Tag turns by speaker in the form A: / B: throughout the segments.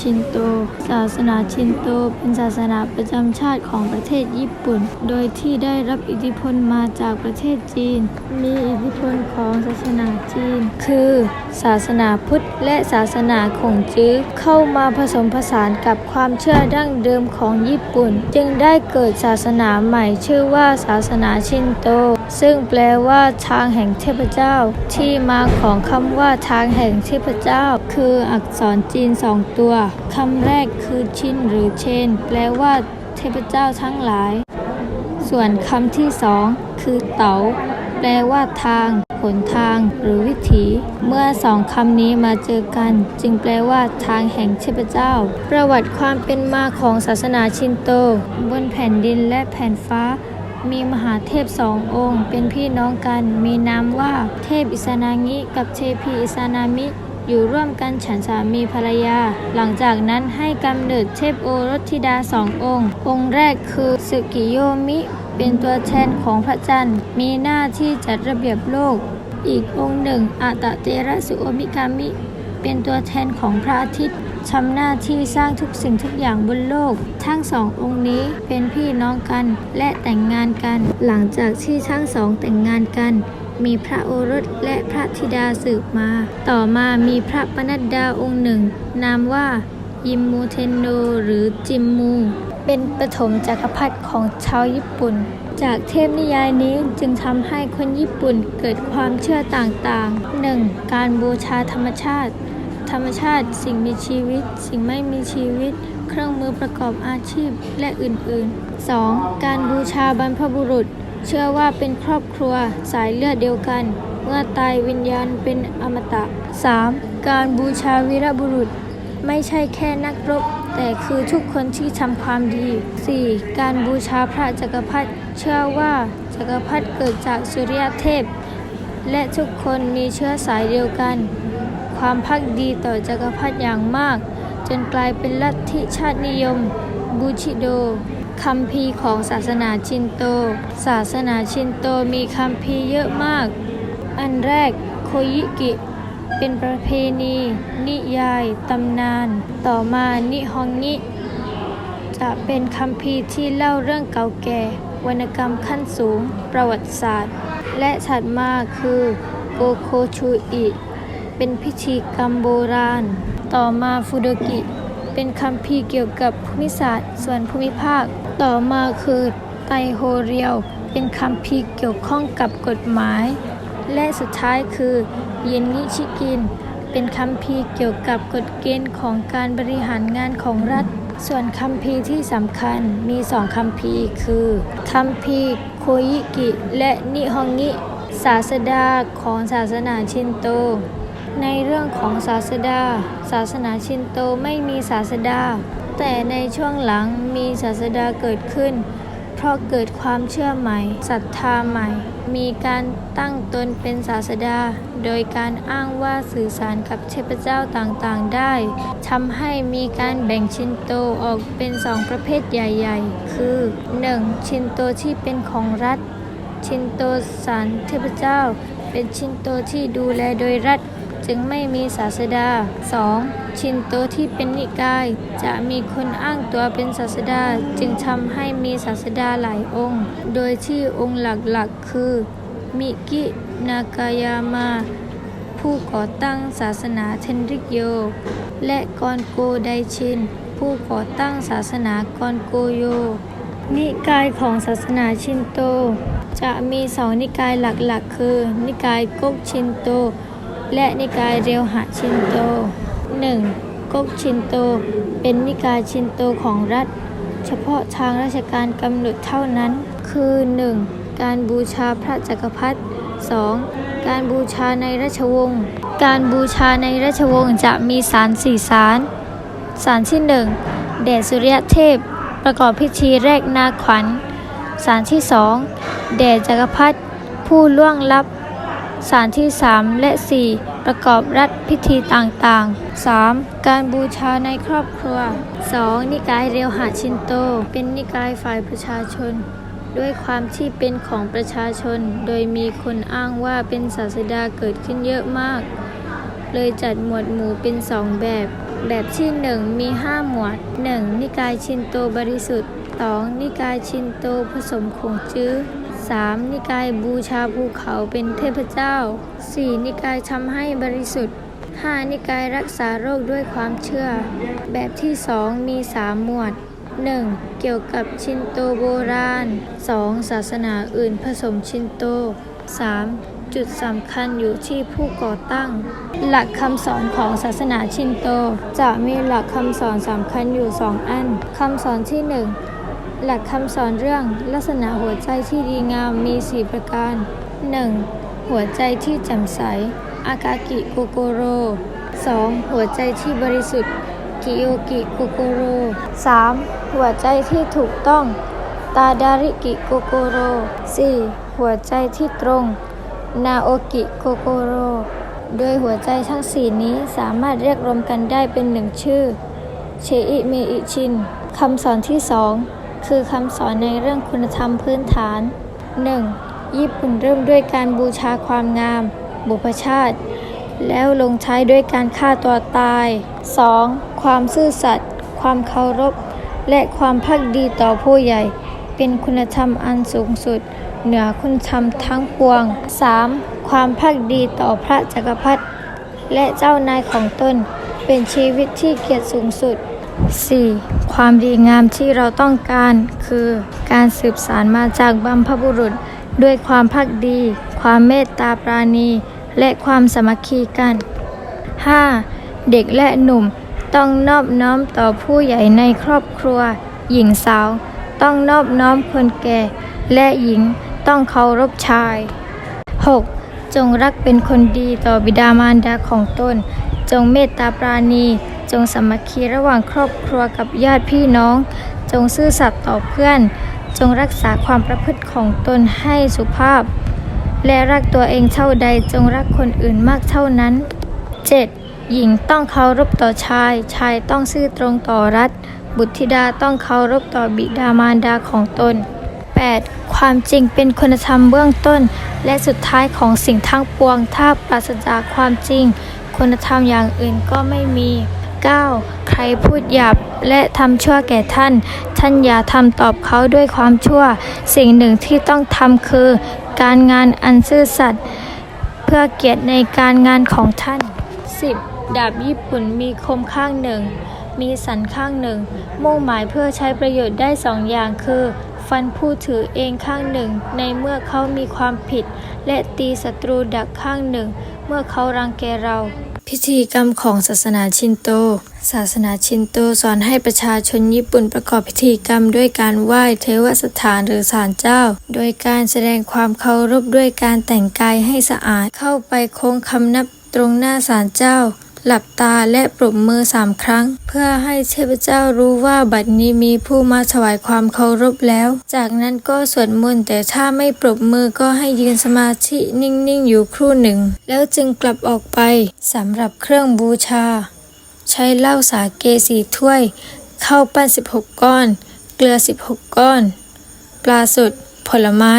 A: ชินโต ศาสนาชินโต เป็นศาสนาประจำชาติของประเทศญี่ปุ่น โดยที่ได้รับอิทธิพลมาจากประเทศจีน มีอิทธิพลของศาสนาจีน คือ ศาสนาพุทธและศาสนาขงจื้อเข้ามาผสมผสานกับความเชื่อดั้งเดิมของญี่ปุ่น จึงได้เกิดศาสนาใหม่ชื่อว่าศาสนาชินโต ซึ่งแปลว่าทางแห่งเทพเจ้า ที่มาของคำว่าทางแห่งเทพเจ้า คืออักษรจีนสองตัวคำแรกคือชินหรือเชน แปลว่าเทพเจ้าทั้งหลาย ส่วนคำที่สองคือเต๋าแปลว่าทางหนทางหรือวิถี เมื่อสองคำนี้มาเจอกัน จึงแปลว่าทางแห่งเทพเจ้า ประวัติความเป็นมาของศาสนาชินโต บนแผ่นดินและแผ่นฟ้า มีมหาเทพสององค์ เป็นพี่น้องกัน มีนามว่าเทพอิสานางิกับเทพีอิสานามิ อยู่ร่วมกันฉันสามีภรรยา หลังจากนั้นให้กำเนิดเทพโอรสธิดาสององค์ องค์แรกคือสึกิโยมิ เป็นตัวแทนของพระจันทร์ มีหน้าที่จัดระเบียบโลก อีกองค์หนึ่งอาตะเตระสุโอมิกามิ เป็นตัวแทนของพระอาทิตย์ ทำหน้าที่สร้างทุกสิ่งทุกอย่างบนโลก ทั้งสององค์นี้เป็นพี่น้องกันและแต่งงานกัน หลังจากที่ทั้งสองแต่งงานกันมีพระโอรสและพระธิดาสืบมา ต่อมามีพระปนัดดาองค์หนึ่ง นามว่ายิมมูเทนโนหรือจิมมู เป็นปฐมจักรพรรดิของชาวญี่ปุ่น จากเทพนิยายนี้จึงทำให้คนญี่ปุ่นเกิดความเชื่อต่างๆ 1. การบูชาธรรมชาติ ธรรมชาติ สิ่งมีชีวิต สิ่งไม่มีชีวิต เครื่องมือประกอบอาชีพและอื่นๆ 2. การบูชาบรรพบุรุษ เชื่อว่าเป็นครอบครัวสายเลือดเดียวกัน เมื่อตายวิญญาณเป็นอมตะ 3. การบูชาวีรบุรุษ ไม่ใช่แค่นักรบ แต่คือทุกคนที่ทำความดี 4. การบูชาพระจักรพรรดิเชื่อว่าจักรพรรดิเกิดจากสุริยเทพ และทุกคนมีเชื้อสายเดียวกัน ความพักดีต่อจักรพรรดิอย่างมาก จนกลายเป็นลัทธิชาตินิยม บูชิโดคัมภีของศาสนาชินโต ศาสนาชินโตมีคัมภีเยอะมาก อันแรกโคยิกิ เป็นประเพณี นิยาย ตำนาน ต่อมานิฮองงิจะเป็นคัมภีที่เล่าเรื่องเก่าแก่ วรรณกรรมขั้นสูง ประวัติศาสตร์ และถัดมาคือโกโคชูอิ เป็นพิธีกรรมโบราณ ต่อมาฟูโดกิ เป็นคัมภีเกี่ยวกับภูมิศาสตร์ส่วนภูมิภาค ต่อมาคือไตโฮเรียว เป็นคัมภีเกี่ยวข้องกับกฎหมาย และสุดท้ายคือเยนงิชิกิน เป็นคัมภีเกี่ยวกับกฎเกณฑ์ของการบริหารงานของรัฐ ส่วนคัมภีที่สำคัญมีสองคัมภีคือคัมภีโคยิกิ และนิฮองงิศาสดาของศาสนาชินโต ในเรื่องของศาสดา ศาสนาชินโตไม่มีศาสดา แต่ในช่วงหลังมีศาสดาเกิดขึ้น เพราะเกิดความเชื่อใหม่ศรัทธาใหม่ มีการตั้งตนเป็นศาสดา โดยการอ้างว่าสื่อสารกับเทพเจ้าต่างๆได้ทำให้มีการแบ่งชินโตออกเป็นสองประเภทใหญ่ ๆ คือ 1. ชินโตที่เป็นของรัฐ ชินโตสารเทพเจ้า เป็นชินโตที่ดูแลโดยรัฐ จึงไม่มีศาสดา 2. ชินโตที่เป็นนิกาย จะมีคนอ้างตัวเป็นศาสดาจึงทำให้มีศาสดาหลายองค์ โดยที่องค์หลักๆ คือ มิกินากายามา ผู้ก่อตั้งศาสนาเทนริกโย และกอนโกไดชิน ผู้ก่อตั้งศาสนากอนโกโย นิกายของศาสนาชินโต จะมีสองนิกายหลักๆ คือ นิกายก๊กชินโต และนิกายเรียวหะชินโต 1. ก๊กชินโต เป็นนิกายชินโตของรัฐ เฉพาะทางราชการกำหนดเท่านั้น คือ 1. การบูชาพระจักรพรรดิ 2. การบูชาในราชวงศ์ การบูชาในราชวงศ์จะมีสารสี่สาร สารที่หนึ่งแด่สุริยเทพ ประกอบพิธีแรกนาขวัญ สารที่สองแด่จักรพรรดิผู้ล่วงลับ สารที่สามและสี่ประกอบรัฐพิธีต่างๆ 3. การบูชาในครอบครัว 2. นิกายเรียวหะชินโต เป็นนิกายฝ่ายประชาชน ด้วยความที่เป็นของประชาชน โดยมีคนอ้างว่าเป็นศาสดาเกิดขึ้นเยอะมาก เลยจัดหมวดหมู่เป็นสองแบบ แบบที่ 1 มี 5 หมวด 1. นิกายชินโตบริสุทธิ์ 2. นิกายชินโตผสมขงจื้อ 3. นิกายบูชาภูเขาเป็นเทพเจ้า 4. นิกายทำให้บริสุทธิ์ 5. นิกายรักษาโรคด้วยความเชื่อ แบบที่ 2 มี 3 หมวด 1. เกี่ยวกับชินโตโบราณ 2. ศาสนาอื่นผสมชินโต 3. จุดสำคัญอยู่ที่ผู้ก่อตั้ง หลักคำสอนของศาสนาชินโต จะมีหลักคำสอนสำคัญอยู่ 2 อันคำสอนที่ 1 หลักคำสอนเรื่องลักษณะหัวใจที่ดีงามมี 4 ประการ 1. หัวใจที่แจ่มใส อากากิโกโกโร 2. หัวใจที่บริสุทธิ์ กิโยกิโกโกโร 3. หัวใจที่ถูกต้อง ตาดาริกิโกโกโร 4. หัวใจที่ตรง นาโอกิโกโกโร โดยหัวใจทั้งสี่นี้สามารถเรียกรวมกันได้เป็นหนึ่งชื่อ เชอิเมอิชิน คำสอนที่สอง คือคำสอนในเรื่องคุณธรรมพื้นฐาน 1. ญี่ปุ่นเริ่มด้วยการบูชาความงาม บุพชาติ แล้วลงท้ายด้วยการฆ่าตัวตาย 2. ความซื่อสัตย์ ความเคารพ และความภักดีต่อผู้ใหญ่ เป็นคุณธรรมอันสูงสุด เหนือคุณธรรมทั้งปวง 3. ความภักดีต่อพระจักรพรรดิและเจ้านายของตน เป็นชีวิตที่เกียรติสูงสุด 4. ความดีงามที่เราต้องการคือการสืบสานมาจากบัมพบุรุษ ด้วยความภักดี ความเมตตาปราณี และความสมัคคีกัน 5. เด็กและหนุ่มต้องนอบน้อมต่อผู้ใหญ่ในครอบครัว หญิงสาว ต้องนอบน้อมคนแก่ และหญิงต้องเคารพชาย 6. จงรักเป็นคนดีต่อบิดามารดาของตน จงเมตตาปราณี จงสามัคคีระหว่างครอบครัวกับญาติพี่น้อง จงซื่อสัตย์ต่อเพื่อน จงรักษาความประพฤติของตนให้สุภาพ และรักตัวเองเท่าใดจงรักคนอื่นมากเท่านั้น 7. หญิงต้องเคารพต่อชาย ชายต้องซื่อตรงต่อรัฐ บุตรธิดาต้องเคารพต่อบิดามารดาของตน 8. ความจริงเป็นคุณธรรมเบื้องต้น และสุดท้ายของสิ่งทั้งปวง ถ้าปราศจากความจริง คุณธรรมอย่างอื่นก็ไม่มี 9. ใครพูดหยาบและทำชั่วแก่ท่าน ท่านอย่าทำตอบเขาด้วยความชั่ว สิ่งหนึ่งที่ต้องทำคือ การงานอันซื่อสัตย์เพื่อเกียรติในการงานของท่าน 10. ดาบญี่ปุ่นมีคมข้างหนึ่ง มีสันข้างหนึ่ง มุ่งหมายเพื่อใช้ประโยชน์ได้สองอย่างคือ ฟันผู้ถือเองข้างหนึ่ง ในเมื่อเขามีความผิด และตีศัตรูดักข้างหนึ่ง เมื่อเขารังแกเรา พิธีกรรมของศาสนาชินโต ศาสนาชินโตสอนให้ประชาชนญี่ปุ่นประกอบพิธีกรรมด้วยการไหว้เทวสถานหรือศาลเจ้า โดยการแสดงความเคารพด้วยการแต่งกายให้สะอาดเข้าไปโค้งคำนับตรงหน้าศาลเจ้า หลับตาและปรบมือสามครั้ง เพื่อให้เทพเจ้ารู้ว่าบัดนี้มีผู้มาถวายความเคารพแล้ว จากนั้นก็สวดมนต์แต่ถ้าไม่ปรบมือก็ให้ยืนสมาธินิ่งๆอยู่ครู่หนึ่ง แล้วจึงกลับออกไปสำหรับเครื่องบูชา ใช้เหล้าสาเกสี่ถ้วย ข้าวปั้น 16 ก้อน เกลือ 16 ก้อน ปลาสดผลไม้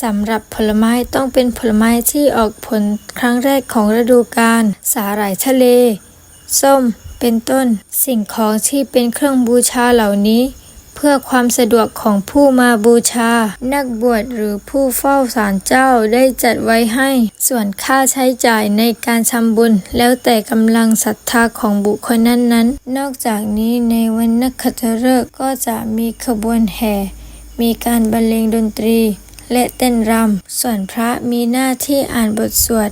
A: สำหรับผลไม้ต้องเป็นผลไม้ที่ออกผลครั้งแรกของฤดูกาลสาหร่ายทะเล ส้ม เป็นต้น สิ่งของที่เป็นเครื่องบูชาเหล่านี้ เพื่อความสะดวกของผู้มาบูชา นักบวชหรือผู้เฝ้าศาลเจ้าได้จัดไว้ให้ ส่วนค่าใช้จ่ายในการทำบุญ แล้วแต่กำลังศรัทธาของบุคคลนั้นๆ นอกจากนี้ในวันนักขัตฤกษ์ก็จะมีขบวนแห่ มีการบรรเลงดนตรี และเต้นรำ ส่วนพระมีหน้าที่อ่านบทสวด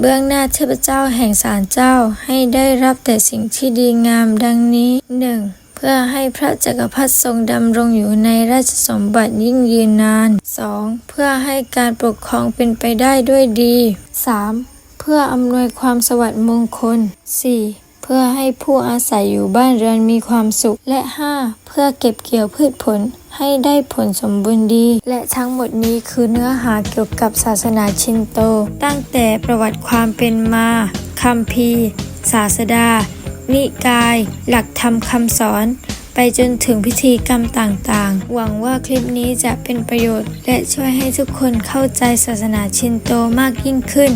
A: เบื้องหน้าเทพเจ้าแห่งศาลเจ้าให้ได้รับแต่สิ่งที่ดีงามดังนี้ 1. เพื่อให้พระจักรพรรดิทรงดำรงอยู่ในราชสมบัติยิ่งยืนนาน 2. เพื่อให้การปกครองเป็นไปได้ด้วยดี 3. เพื่ออำนวยความสวัสดิ์มงคล 4. เพื่อให้ผู้อาศัยอยู่บ้านเรือนมีความสุข และ 5. เพื่อเก็บเกี่ยวพืชผลให้ได้ผลสมบูรณ์ดี และทั้งหมดนี้คือเนื้อหาเกี่ยวกับศาสนาชินโต ตั้งแต่ประวัติความเป็นมาคัมภีศาสดา นิกาย หลักธรรมคำสอน ไปจนถึงพิธีกรรมต่างๆ หวังว่าคลิปนี้จะเป็นประโยชน์ และช่วยให้ทุกคนเข้าใจศาสนาชินโตมากยิ่งขึ้น